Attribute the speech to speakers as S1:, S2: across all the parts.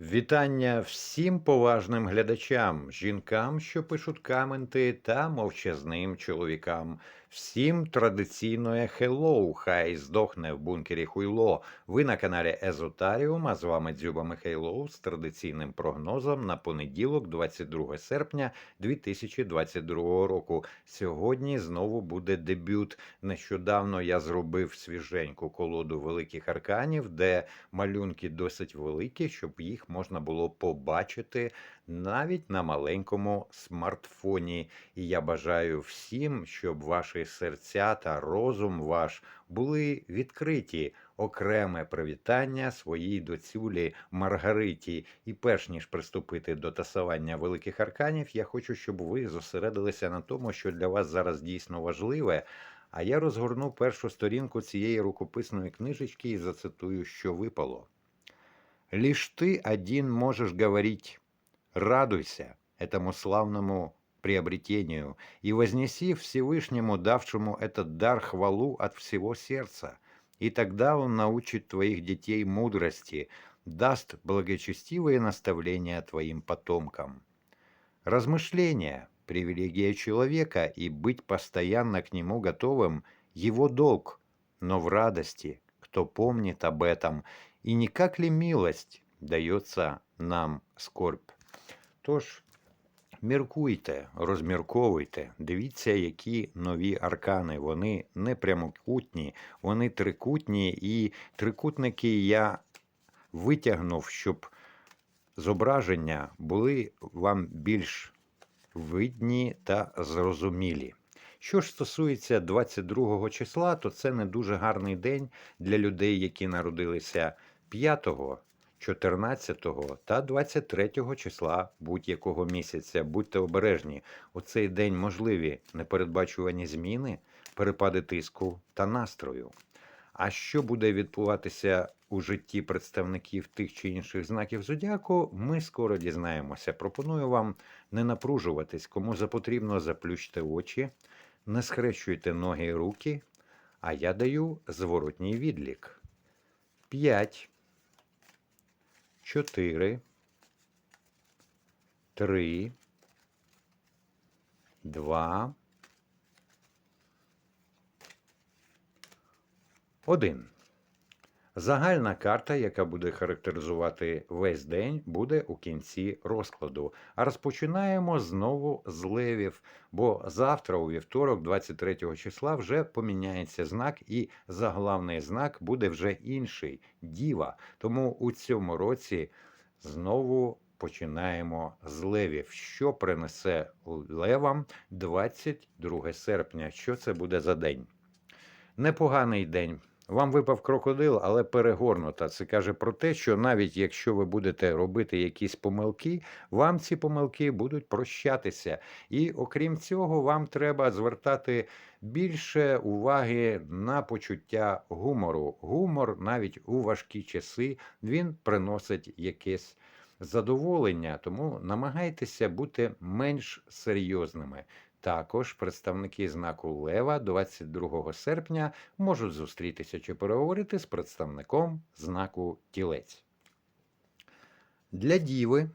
S1: Вітання всім поважним глядачам, жінкам, що пишуть коменти, та мовчазним чоловікам. Всім традиційне хеллоу, хай здохне в бункері хуйло. Ви на каналі Езотаріум, а з вами Дзюба Михайлов з традиційним прогнозом на понеділок, 22 серпня 2022 року. Сьогодні знову буде дебют. Нещодавно я зробив свіженьку колоду великих арканів, де малюнки досить великі, щоб їх можна було побачити навіть на маленькому смартфоні. І я бажаю всім, щоб ваші серця та розум ваш були відкриті. Окреме привітання своїй доцюлі Маргариті. І перш ніж приступити до тасування великих арканів, я хочу, щоб ви зосередилися на тому, що для вас зараз дійсно важливе. А я розгорну першу сторінку цієї рукописної книжечки і зацитую, що випало. Лишь ты один можешь говорить «радуйся» этому славному приобретению и вознеси Всевышнему, давшему этот дар хвалу от всего сердца, и тогда он научит твоих детей мудрости, даст благочестивые наставления твоим потомкам. Размышления – привилегия человека, и быть постоянно к нему готовым – его долг, но в радости, кто помнит об этом, и не как ли милость дается нам скорбь. Тож, міркуйте, розмірковуйте, дивіться, які нові аркани. Вони не прямокутні, вони трикутні, і трикутники я витягнув, щоб зображення були вам більш видні та зрозумілі. Що ж стосується 22 числа, то це не дуже гарний день для людей, які народилися 5, 14 та 23 числа будь-якого місяця. Будьте обережні. У цей день можливі непередбачувані зміни, перепади тиску та настрою. А що буде відбуватися у житті представників тих чи інших знаків зодіаку, ми скоро дізнаємося. Пропоную вам не напружуватись, кому запотрібно, заплющте очі, не схрещуйте ноги і руки, а я даю зворотній відлік. 5, 4, 3, 2, 1. Загальна карта, яка буде характеризувати весь день, буде у кінці розкладу. А розпочинаємо знову з левів, бо завтра, у вівторок, 23 числа, вже поміняється знак, і заглавний знак буде вже інший діва. Тому у цьому році знову починаємо з левів. Що принесе левам 22 серпня? Що це буде за день? Непоганий день. Вам випав крокодил, але перегорнута. Це каже про те, що навіть якщо ви будете робити якісь помилки, вам ці помилки будуть прощатися. І окрім цього, вам треба звертати більше уваги на почуття гумору. Гумор навіть у важкі часи він приносить якесь задоволення, тому намагайтеся бути менш серйозними. Також представники знаку Лева 22 серпня можуть зустрітися чи переговорити з представником знаку Тілець. Для Діви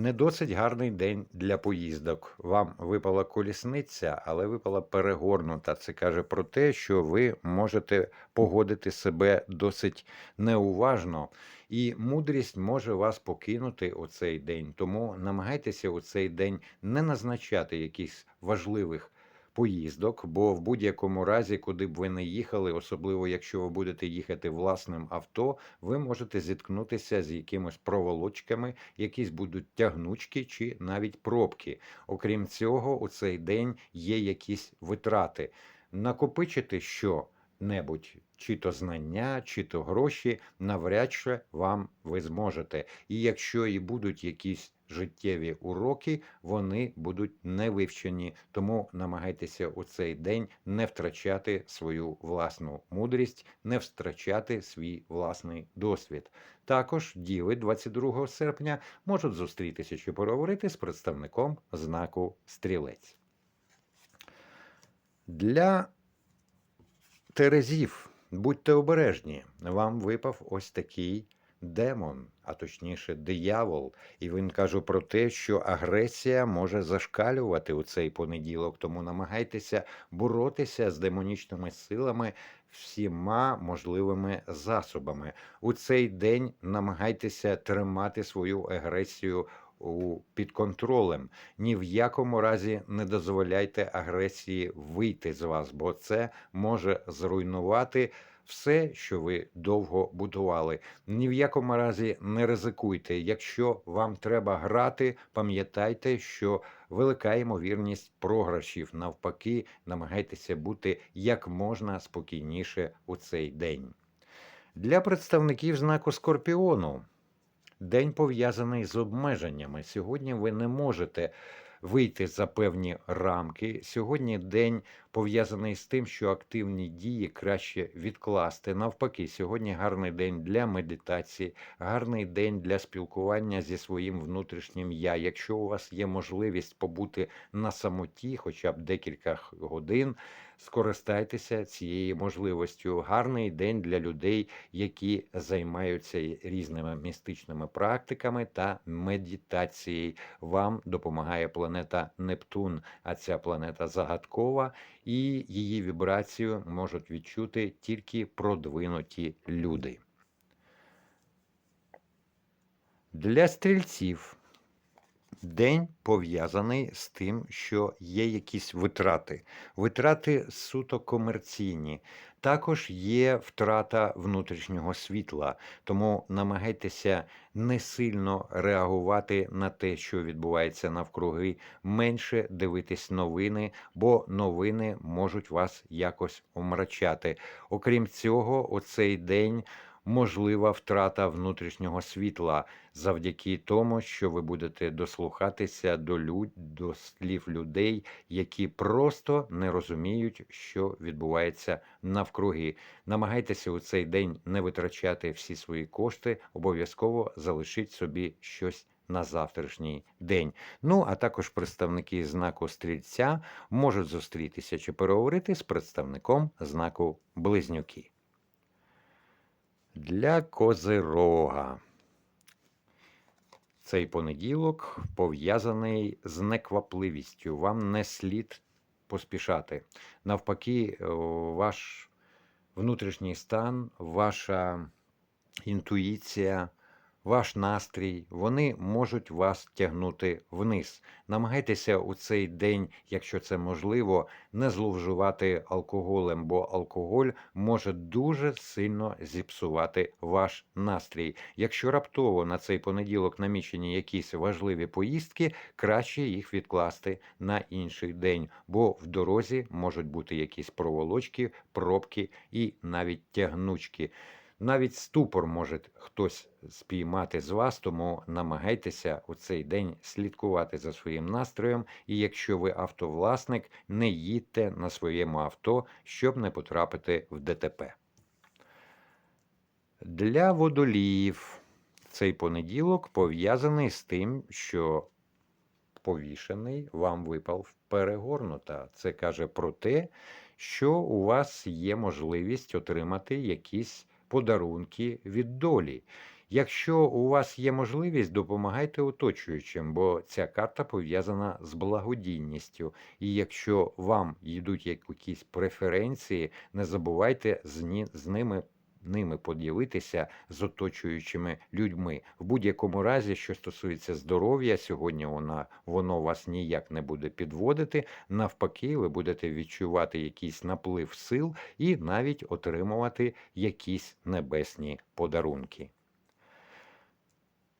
S1: не досить гарний день для поїздок. Вам випала колісниця, але випала перегорнута. Це каже про те, що ви можете погодити себе досить неуважно, і мудрість може вас покинути у цей день. Тому намагайтеся у цей день не назначати якихось важливих поїздок, бо в будь-якому разі, куди б ви не їхали, особливо якщо ви будете їхати власним авто, ви можете зіткнутися з якимось проволочками, якісь будуть тягнучки чи навіть пробки. Окрім цього, у цей день є якісь витрати. Накопичити що? Небудь, чи то знання, чи то гроші, навряд чи вам ви зможете. І якщо і будуть якісь життєві уроки, вони будуть не вивчені. Тому намагайтеся у цей день не втрачати свою власну мудрість, не втрачати свій власний досвід. Також діви 22 серпня можуть зустрітися чи поговорити з представником знаку стрілець. Для Терезів, будьте обережні, вам випав ось такий демон, а точніше диявол. І він каже про те, що агресія може зашкалювати у цей понеділок, тому намагайтеся боротися з демонічними силами всіма можливими засобами. У цей день намагайтеся тримати свою агресію під контролем. Ні в якому разі не дозволяйте агресії вийти з вас, бо це може зруйнувати все, що ви довго будували. Ні в якому разі не ризикуйте. Якщо вам треба грати, пам'ятайте, що велика ймовірність програшів. Навпаки, намагайтеся бути як можна спокійніше у цей день. Для представників знаку Скорпіону день пов'язаний з обмеженнями. Сьогодні ви не можете вийти за певні рамки. Сьогодні день пов'язаний з тим, що активні дії краще відкласти. Навпаки, сьогодні гарний день для медитації, гарний день для спілкування зі своїм внутрішнім я. Якщо у вас є можливість побути на самоті, хоча б декілька годин. Скористайтеся цією можливістю. Гарний день для людей, які займаються різними містичними практиками та медитацією. Вам допомагає планета Нептун, а ця планета загадкова, і її вібрацію можуть відчути тільки продвинуті люди. Для стрільців день пов'язаний з тим, що є якісь витрати. Витрати суто комерційні. Також є втрата внутрішнього світла, тому намагайтеся не сильно реагувати на те, що відбувається навкруги, менше дивитись новини, бо новини можуть вас якось омрачати. Окрім цього, у цей день можлива втрата внутрішнього світла завдяки тому, що ви будете дослухатися до люд... до слів людей, які просто не розуміють, що відбувається навкруги. Намагайтеся у цей день не витрачати всі свої кошти, обов'язково залишіть собі щось. На завтрашній день. Ну, а також представники знаку стрільця можуть зустрітися чи переговорити з представником знаку близнюки. Для Козирога цей понеділок пов'язаний з неквапливістю. Вам не слід поспішати. Навпаки, ваш внутрішній стан, ваша інтуїція, ваш настрій, вони можуть вас тягнути вниз. Намагайтеся у цей день, якщо це можливо, не зловживати алкоголем, бо алкоголь може дуже сильно зіпсувати ваш настрій. Якщо раптово на цей понеділок намічені якісь важливі поїздки, краще їх відкласти на інший день, бо в дорозі можуть бути якісь проволочки, пробки і навіть тягнучки. Навіть ступор може хтось спіймати з вас, тому намагайтеся у цей день слідкувати за своїм настроєм. І якщо ви автовласник, не їдьте на своєму авто, щоб не потрапити в ДТП. Для водоліїв цей понеділок пов'язаний з тим, що повішений вам випав перегорнута. Це каже про те, що у вас є можливість отримати якісь подарунки від долі. Якщо у вас є можливість, допомагайте оточуючим, бо ця карта пов'язана з благодійністю. І якщо вам йдуть якісь преференції, не забувайте з, ними. Ними поділитися з оточуючими людьми в будь-якому разі, що стосується здоров'я, сьогодні вона воно вас ніяк не буде підводити. Навпаки, ви будете відчувати якийсь наплив сил і навіть отримувати якісь небесні подарунки.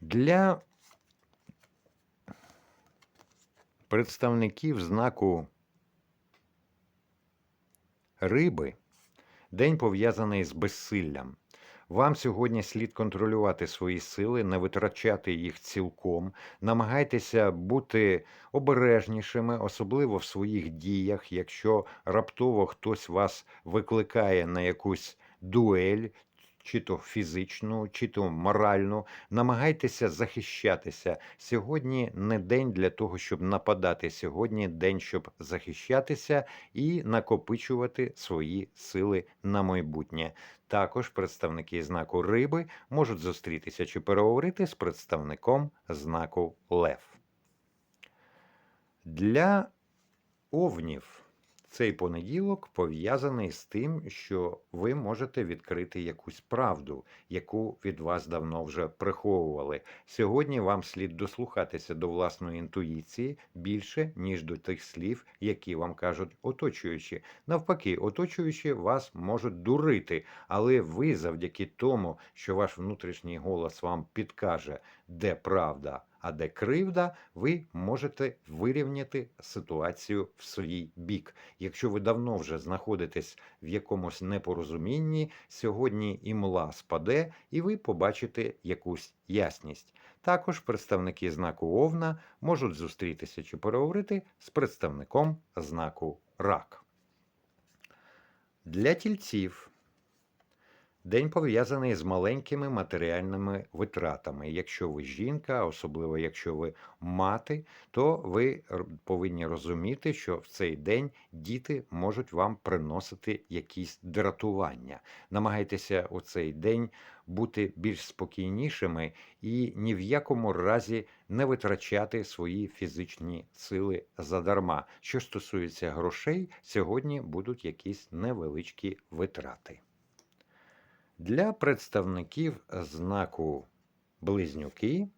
S1: Для представників знаку риби день пов'язаний з безсиллям. Вам сьогодні слід контролювати свої сили, не витрачати їх цілком, намагайтеся бути обережнішими, особливо в своїх діях. Якщо раптово хтось вас викликає на якусь дуель чи то фізичну, чи то моральну. Намагайтеся захищатися. Сьогодні не день для того, щоб нападати. Сьогодні день, щоб захищатися і накопичувати свої сили на майбутнє. Також представники знаку риби можуть зустрітися чи переговорити з представником знаку Лев. Для овнів цей понеділок пов'язаний з тим, що ви можете відкрити якусь правду, яку від вас давно вже приховували. Сьогодні вам слід дослухатися до власної інтуїції більше, ніж до тих слів, які вам кажуть оточуючі. Навпаки, оточуючі вас можуть дурити, але ви завдяки тому, що ваш внутрішній голос вам підкаже, де правда, а де кривда, ви можете вирівняти ситуацію в свій бік. Якщо ви давно вже знаходитесь в якомусь непорозумінні, сьогодні імла спаде, і ви побачите якусь ясність. Також представники знаку Овна можуть зустрітися чи переговорити з представником знаку Рак. Для тільців День пов'язаний з маленькими матеріальними витратами. Якщо ви жінка, особливо якщо ви мати, то ви повинні розуміти, що в цей день діти можуть вам приносити якісь дратування. Намагайтеся у цей день бути більш спокійнішими і ні в якому разі не витрачати свої фізичні сили задарма. Що стосується грошей, сьогодні будуть якісь невеличкі витрати. Для представників знаку Близнюки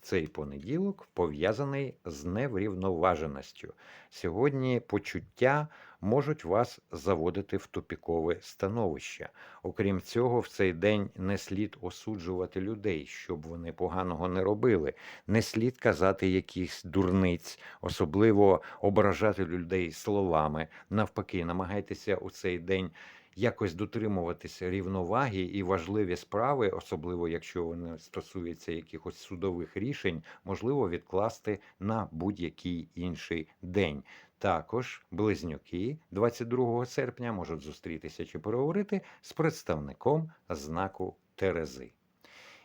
S1: цей понеділок пов'язаний з неврівноваженістю. Сьогодні почуття можуть вас заводити в тупікове становище. Окрім цього, в цей день не слід осуджувати людей, щоб вони поганого не робили. Не слід казати якихось дурниць, особливо ображати людей словами. Навпаки, намагайтеся у цей день якось дотримуватися рівноваги і важливі справи, особливо якщо вони стосуються якихось судових рішень, можливо відкласти на будь-який інший день. Також близнюки 22 серпня можуть зустрітися чи переговорити з представником знаку Терези.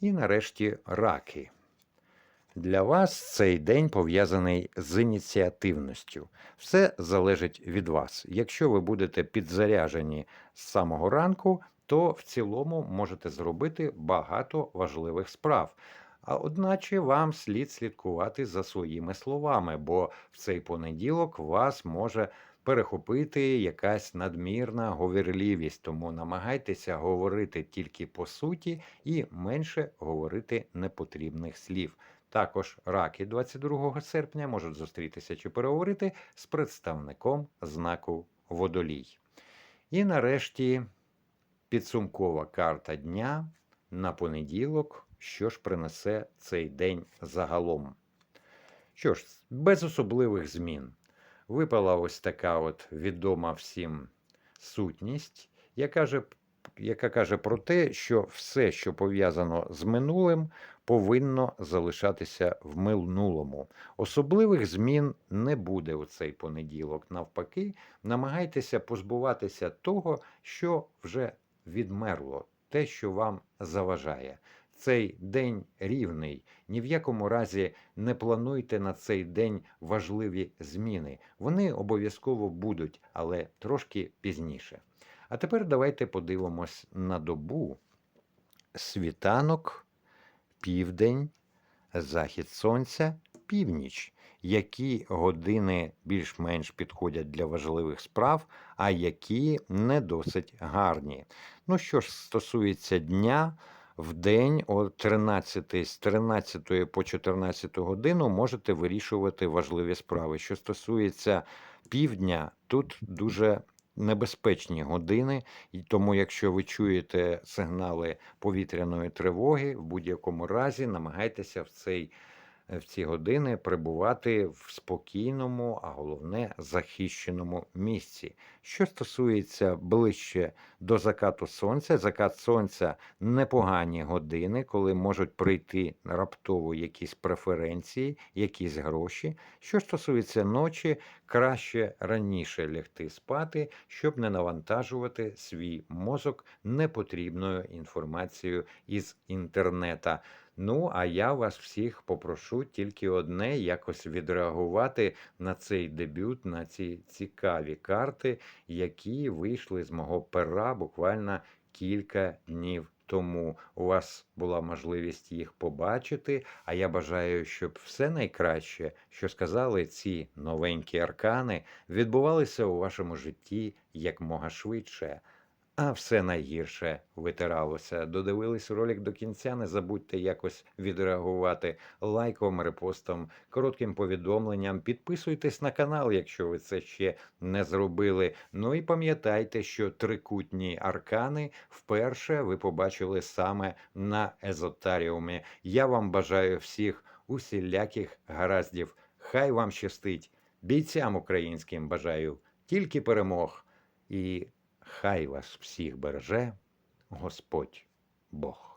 S1: І нарешті раки. Для вас цей день пов'язаний з ініціативністю. Все залежить від вас. Якщо ви будете підзаряжені з самого ранку, то в цілому можете зробити багато важливих справ. А одначе вам слід слідкувати за своїми словами, бо в цей понеділок вас може перехопити якась надмірна говірливість, тому намагайтеся говорити тільки по суті і менше говорити непотрібних слів. Також раки 22 серпня можуть зустрітися чи переговорити з представником знаку Водолій. І нарешті підсумкова карта дня на понеділок, що ж принесе цей день загалом. Що ж, без особливих змін. Випала ось така от відома всім сутність, яка, же, яка каже про те, що все, що пов'язано з минулим, повинно залишатися в минулому. Особливих змін не буде у цей понеділок. Навпаки, намагайтеся позбуватися того, що вже відмерло, те, що вам заважає. Цей день рівний. Ні в якому разі не плануйте на цей день важливі зміни. Вони обов'язково будуть, але трошки пізніше. А тепер давайте подивимось на добу. Світанок, південь, захід сонця, північ. Які години більш-менш підходять для важливих справ, а які не досить гарні. Ну що ж, стосується дня, в день о 13 з 13 по 14 годину можете вирішувати важливі справи. Що стосується півдня, тут дуже небезпечні години, і тому, якщо ви чуєте сигнали повітряної тривоги, в будь-якому разі намагайтеся в цей в ці години перебувати в спокійному, а головне захищеному місці. Що стосується ближче до закату сонця, закат сонця непогані години, коли можуть прийти раптово якісь преференції, якісь гроші. Що стосується ночі, краще раніше лягти спати, щоб не навантажувати свій мозок непотрібною інформацією із інтернета. Ну, а я вас всіх попрошу тільки одне якось відреагувати на цей дебют, на ці цікаві карти, які вийшли з мого пера буквально кілька днів тому. У вас була можливість їх побачити. А я бажаю, щоб все найкраще, що сказали ці новенькі аркани, відбувалося у вашому житті якмога швидше. А все найгірше витиралося. Додивились ролик до кінця. Не забудьте якось відреагувати лайком, репостом, коротким повідомленням. Підписуйтесь на канал, якщо ви це ще не зробили. Ну і пам'ятайте, що трикутні аркани вперше ви побачили саме на езотаріумі. Я вам бажаю всіх усіляких гараздів. Хай вам щастить! Бійцям українським бажаю тільки перемог. І Хай вас всіх береже Господь Бог.